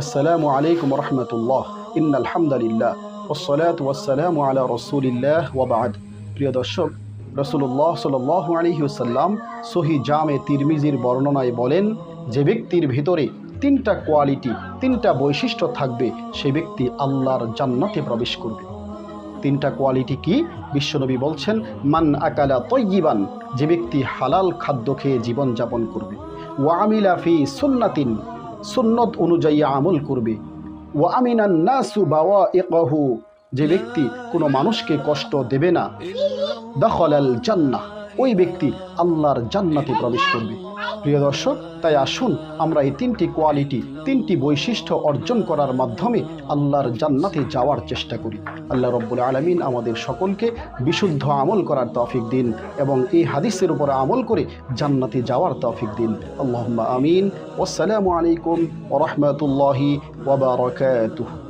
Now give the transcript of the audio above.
আসসালামু আলাইকুম রহমতুল্লাহ। ইন আলহামদুলিল্লাহ। ওসলাত ওয়াসালাম আলা রসুলিল্লাহ ওয়াবাদ প্রিয় দর্শক রসুল্লাহ সাল আলহিউসাল্লাম সহি জামে তিরমিজির বর্ণনায় বলেন, যে ব্যক্তির ভিতরে তিনটা কোয়ালিটি, তিনটা বৈশিষ্ট্য থাকবে, সে ব্যক্তি আল্লাহর জান্নাতে প্রবেশ করবে। তিনটা কোয়ালিটি কি? বিশ্বনবী বলছেন, মান আকালা তৈবান যে ব্যক্তি হালাল খাদ্য খেয়ে জীবনযাপন করবে। ওয়ামিলা ফি সুন্নাতিন সুন্নত অনুযায়ী আমল করবে। ও আমিনান নাসু বাওয়া একহু যে ব্যক্তি কোনো মানুষকে কষ্ট দেবে না, দখলাল জান্নাহ। ওই ব্যক্তি আল্লাহর জান্নাতে প্রবেশ করবে। প্রিয় দর্শক, তাই আসুন আমরা এই তিনটি কোয়ালিটি, তিনটি বৈশিষ্ট্য অর্জন করার মাধ্যমে আল্লাহর জান্নাতে যাওয়ার চেষ্টা করি। আল্লাহ রব্বুল আলমিন আমাদের সকলকে বিশুদ্ধ আমল করার তৌফিক দিন এবং এই হাদিসের উপর আমল করে জান্নাতে যাওয়ার তৌফিক দিন। আল্লাহ আমিন। ওসালামু আলাইকুম ওরহমতুল্লাহি ওবরাকাতুহ